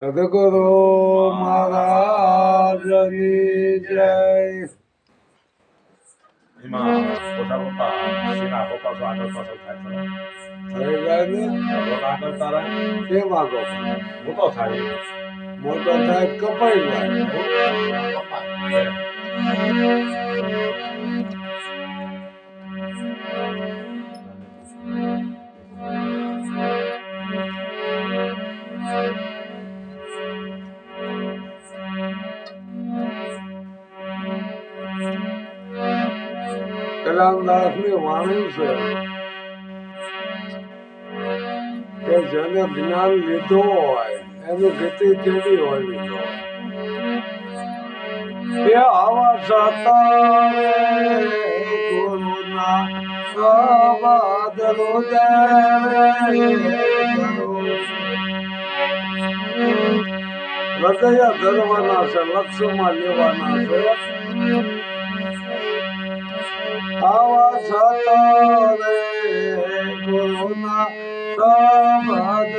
સદગુરુ મહારાજની જય. એમાં પોતા પપ્પા સીના પપ્પા તો આગળ પાછળ થાય છે. આગળ તારા. મોટો થાય. મોટો થાય કપાઈ જાય. ની વાણી છે. કે જેને જ્ઞાન લીધો હોય, એની ગતિ કેવી હોય લીધો? આવા સતારે ગુરુના સવાદ હૃદય ધરવાના છે, લક્ષ્યમાં લેવાના છે. આવા સતારે ગુરુના સવાદ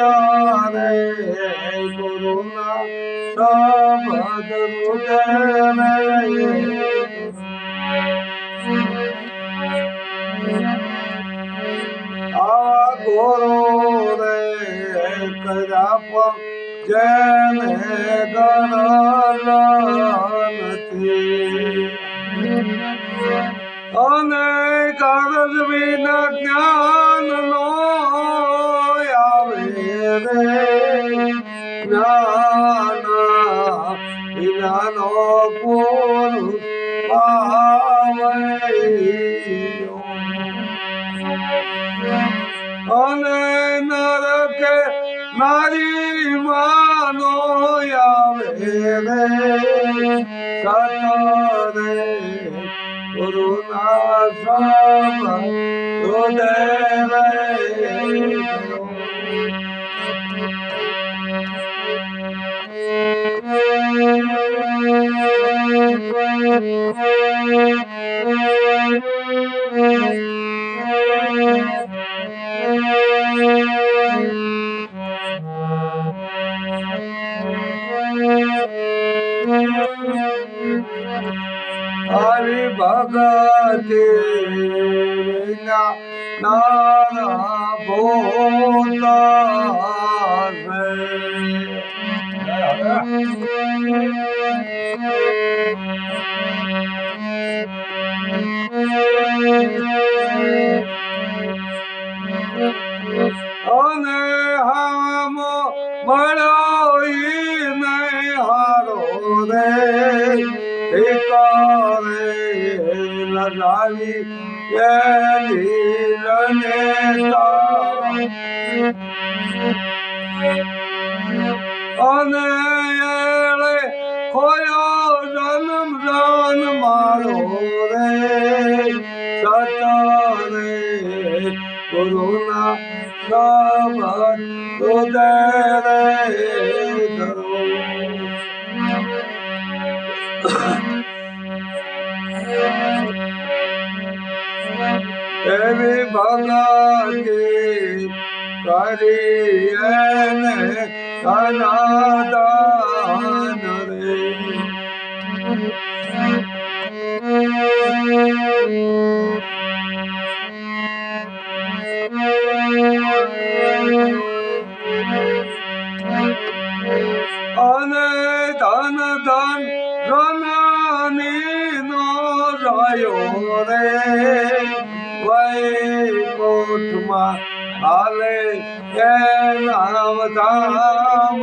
સતારે ગુરુના સબદ આ ગોરો રે કર્યા જેને ગણ નથી અને કાગજ વિના જ્ઞાન સમ હૃદય હરિ ભગતી વિના નારા અને હામો મળ્યો ઈ નહીં હારો રે. લગાવી અને ખોયો જન્મ જન મારો રે સતરે ગુરુના સબદ હૃદય રે ધરો ભગતી કરીને સનાદાન રે. અને હાલે એ નામ ધામ?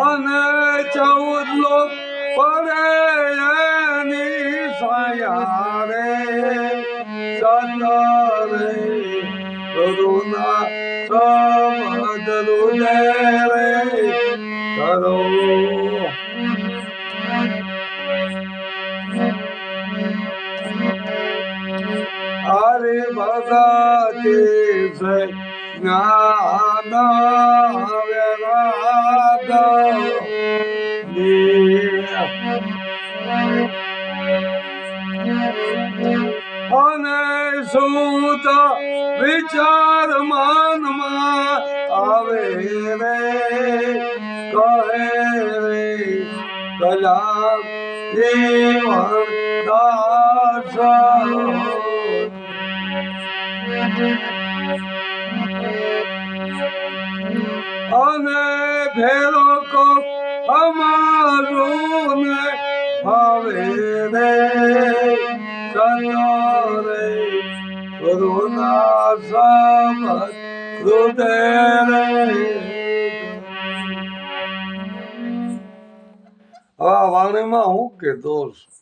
અને ચૌદ લોક પડે એની સાયા રે સતરે ગુરુના સમદરું અને સુત વિચાર મનમાં આવે રે. કહે રે કલા દેવ દાસ. અને ભેરો કો અમારું ને હવે રે સતો રે. ગુરુના સમત હૃદય રે. આ વાણીમાં હું કે છું.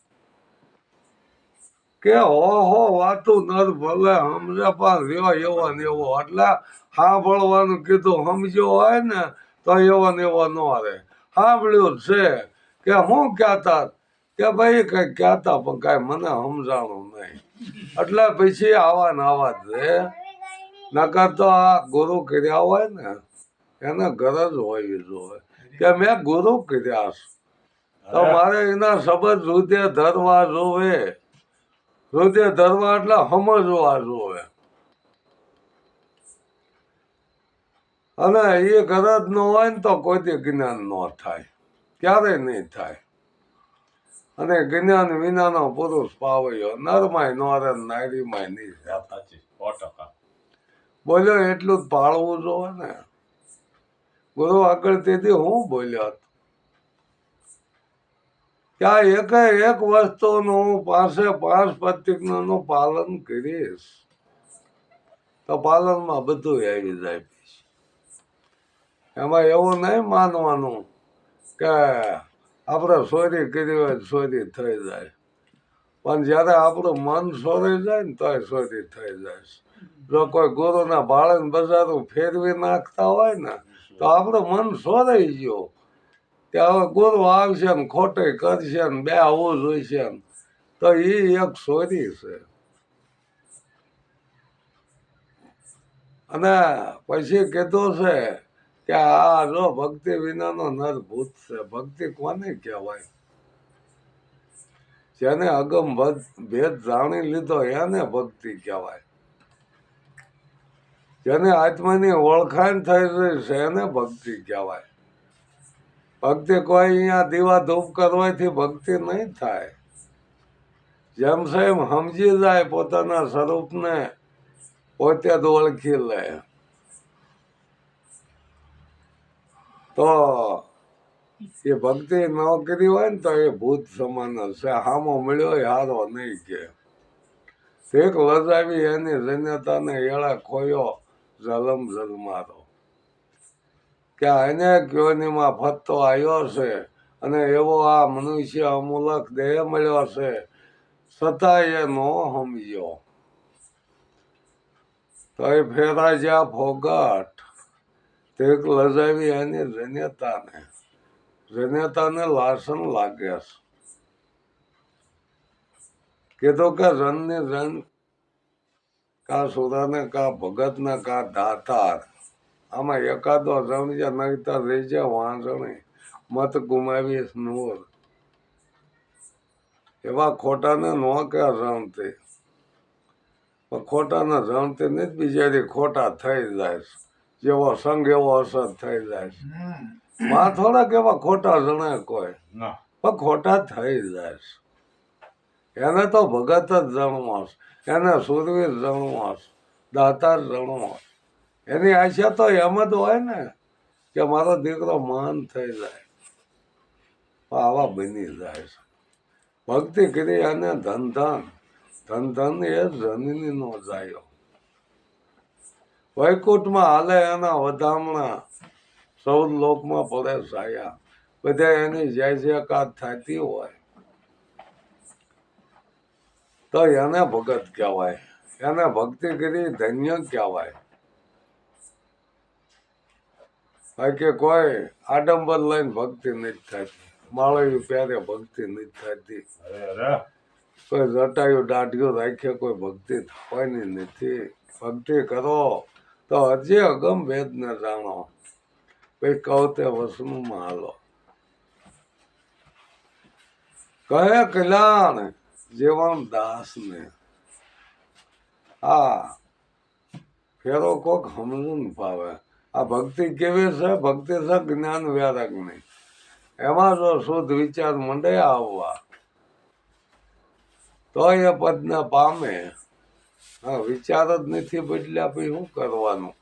કે હો હો વાતું નર ભલે સમજે પણ રહ્યો એવો ને એવો. એટલે સાંભળવાનું કીધું સમજ્યો હોય ને તો એવો ને એવો ન રહે સાંભળ્યું છે. કે હું કહેતા? કે ભાઈ કઈ કહેતા પણ કાંઈ મને સમજાણું નહીં. એટલે પછી આવા ને આવા જ રે. નકર તો આ ગુરુ કર્યા હોય ને એને ગરજ હોવી જોઈએ. કે મેં ગુરુ કર્યા તો મારે એના શબ્દ હૃદય ધરવા જોવે હૃદય ધરવા એટલે સમજવા જોવે. અને એ ગરજ ન હોય ને તો કોઈથી જ્ઞાન ન થાય. ક્યારેય નહીં થાય. અને જ્ઞાન વિનાનો પુરુષ પાવ્યો નરમાય નો રે નારીમાય નહીં બોલ્યો એટલું જ પાળવું જોવે ને. ગુરુ આગળ તેથી હું બોલ્યો હતો. કે આ એક એક વસ્તુનું પાસે પાંચ પ્રતિજ્ઞાનું પાલન કરીશ. તો પાલનમાં બધું આવી જાય એમાં એવું નહીં માનવાનું કે આપણે સોરી કરી હોય સોરી થઈ જાય. પણ જ્યારે આપણું મન સોરાઈ જાય ને તોય સોરી થઈ જાય. જો કોઈ ગુરુના ભાળન બજારું ફેરવી નાખતા હોય ને, તો આપણું મન સોરાઈ ગયું. કે હવે ગુરુ આવશે ને ખોટે કરશે ને બે આવું જોઈશે ને. તો એ એક સોરી છે. અને પછી કીધું છે કે આ જો ભક્તિ વિનાનો નર ભૂત છે. ભક્તિ કોને કહેવાય? જેને અગમ ભેદ જાણી લીધો એને ભક્તિ કહેવાય. જેને આત્માની ઓળખાણ થઈ રહી છે એને ભક્તિ કહેવાય. ભક્તિ કોઈ અહીંયા દીવા ધૂપ કરવાથી ભક્તિ નહીં થાય. જેમ સેમ સમજી જાય પોતાના સ્વરૂપને, પોતે જ ઓળખી લે. તો એ ભક્તિ ન કરી હોય ને તો એ ભૂત સમાન હશે હામો મળ્યો હારો નહીં કે. એક લજાવી એની જન્યતાને એળા ખોયો જલમ જલમારો કે એને યોનિમાં ફરતો આવ્યો છે અને એવો આ મનુષ્ય અમૂલક દેહ મળ્યો છે. છતાં એ નો સમજ્યો તો એ ફેરા જ્યાં ફોગાટ તે લજાવી એની જન્યતાને જન્યતાને લાસન લાગે છે. કીધું કે રણને રન કા સુરા ને કા ભગત ને કા દાતાર. આમાં એકાદો રણ જે નહીતર રહી જાય વાંસણે મત ગુમાવી નોર એવા ખોટાને નો કે પણ ખોટાને રણથી નહીં જ બિચારી ખોટા થઈ જાય જેવો સંગ એવો અસર થઈ જાય માં થોડાક એવા ખોટા જણાય કોઈ પણ ખોટા થઈ જાય એને તો ભગત જ જણવાશ એને સુરવીર જણવાશ દાતાર જણવાશ એની આશા તો એમ જ હોય ને કે મારો દીકરો માન થઈ જાય. આવા બની જાય છે. ભક્તિ કરી અને ધન ધન ધન ધન એ ધનની નો જાય. વૈકુંઠમાં હાલે એના વધામણા સૌ લોકમાં પડે સાયા. બધા એની જય જયકાર થતી હોય. તો એને ભગત કહેવાય. એને ભક્તિ કરી ધન્ય કહેવાય. બાકી કોઈ આડંબર લઈને ભક્તિ નથી થતી. માળવી પહેરે ભક્તિ નથી થતી. કોઈ રટાયું દાઢિયું રાખે કોઈ ભક્તિ થવાની નથી. ભક્તિ કરો તો હજી અગમ ભેદ ને જાણો. ભાઈ કહો તે વસનું હાલો. કહે કલ્યાણ જીવન દાસ ને આ ફેરો કોક ને પાવે આ ભક્તિ કેવી છે? ભક્તિ છે જ્ઞાન વ્યારકની એમાં જો શુદ્ધ વિચાર મંડે આવવા તો એ પદને પામે. હા વિચાર જ નથી બદલ્યા પછી શું કરવાનું?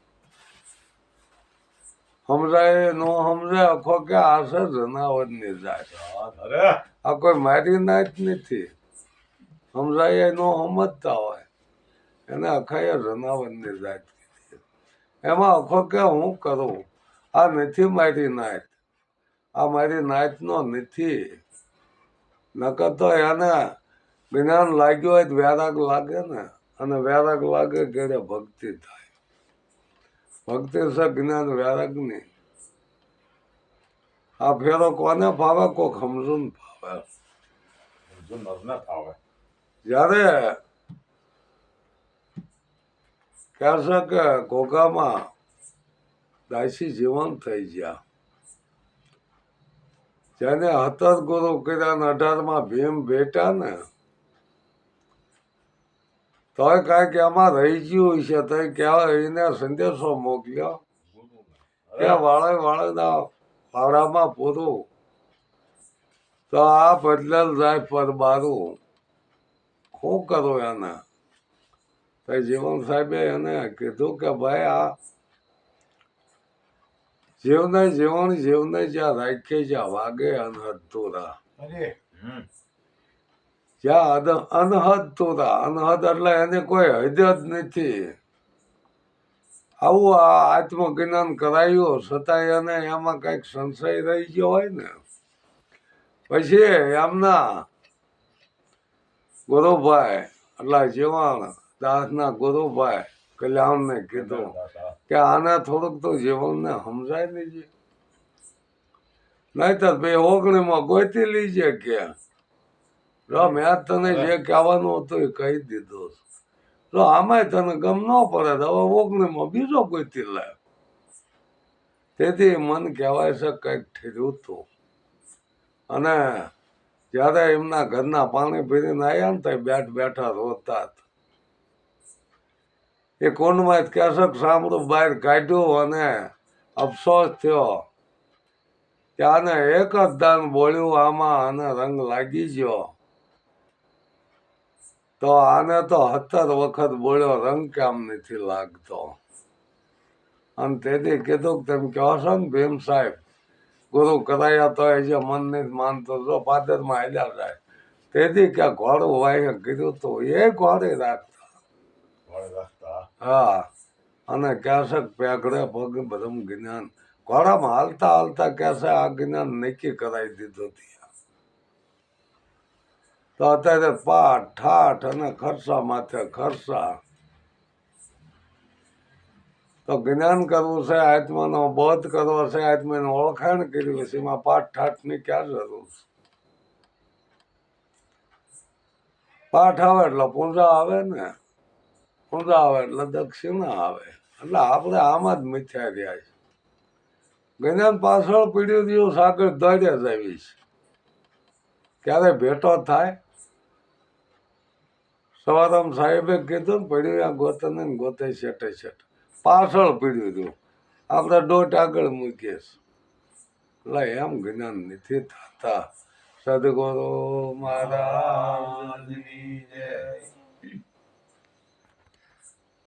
સમજાય નો સમજાય, આખો કે આ છે જનાવરની જાય. આ કોઈ મારી ના જ નથી. સમજાય નો સમજતા હોય. એને અખાય જનાવરની કીધી એમાં આખો કે હું કરું? આ નથી મારી નાત. આ મારી નાત નો નથી. નકર તો એને જ્ઞાન લાગ્યું હોય વૈરાગ લાગે ને અને વૈરાગ લાગે ઘેરે ભક્તિ થાય. ભક્તિ છે જ્ઞાન વૈરાગની આ ફેરો કોને ફાવે? કોક સમજુ ફાવે. ફાવે. જ્યારે કહેશે કે ઘોઘામાં દાસી જીવન થઈ ગયા. જેને હતર ગુરુ કર્યા અઢારમાં ભીમ બેટા ને તો કાંઈક એમાં રહી ગયું છે તો ક્યાં એને સંદેશો મોકલ્યો? કે વાળે વાળેના વાળામાં પૂરું. તો આ બદલેલ જાય પર બારું. શું કરો એને? તો જીવન સાહેબે એને કીધું કે ભાઈ આ જીવને જીવન જીવને જ્યાં રાખે જ્યાં વાગે અનહદ તોરા અરે જ્યાં અનહદ તોરા અનહદ એટલે એને કોઈ હદ જ નથી. આવું આ આત્મજ્ઞાન કરાયું છતાંય એને એમાં કંઈક સંશય રહી ગયો હોય ને. પછી એમના ગુરુભાઈ એટલે જીવન દાસના ગુરુભાઈ કલ્યાણને કીધું. કે આને થોડુંક તો જીવનને સમજાય લીજે. નહીતર બે ઓગણીમાં ગોતી લીજે કે જો મેં તને જે કહેવાનું હતું એ કહી દીધું જો આમાંય તને ગમ ન પડે તો હવે ઓગણીમાં બીજો ગોતી લે. તેથી મન કહેવાય છે કંઈક ઠર્યું હતું અને જ્યારે એમના ઘરના પાણી ભરીને આવ્યા ને તો બેઠ બેઠા રોતા હતા. એ કોનમાં જ કેસક સાંભળું, બહાર કાઢ્યું અને અફસોસ થયો. કે આને એક જ દાન બોલ્યું, આમાં આને રંગ લાગી ગયો. તો આને તો સત્તર વખત બોલ્યો, રંગ કેમ નથી લાગતો? અને તેથી કીધું કે તમે કહો છો ને ભીમ સાહેબ, ગુરુ કરાયા તો એ જે મન નથી માનતો જો પાદરમાં હાલ્યા જાય. તેથી કે ઘોડું વાય કીધું તો એ ઘોડે રાખતા. ઘોડે રાખતા. હા, અને કહેશે પેગડે પગ બધું જ્ઞાન. ઘોડામાં હાલતા હાલતા કહેશે આ જ્ઞાન નક્કી કરાવી દીધું તો અત્યારે પાઠ, ઠાઠ અને ખર્ચા માથે ખર્ચા. તો જ્ઞાન કરવું છે, આત્માનો બોધ કરવો છે, આત્માનું ઓળખાણ કર્યું છે, એમાં પાઠ, ઠાઠની ક્યાં જરૂર છે? પાઠ આવે એટલે પૂજા આવે ને. પૂજા આવે એટલે દક્ષિણા આવે. એટલે આપણે આમાં જ મિથ્યા રહ્યા છે. ગજાન પાછળ પીડ્યો દિવસ આગળ દોડે જ આવી છે. ક્યારે ભેટો થાય? સવારામ સાહેબે કીધું ને પડ્યું આ ગોતને ગોતે છેટે શેઠ પાછળ પીડ્યું હતું આપણે દોટ આગળ મૂકીએ એટલે એમ જ્ઞાન નથી થતા. સદગુરુ મહારાજ મહારાજની જય.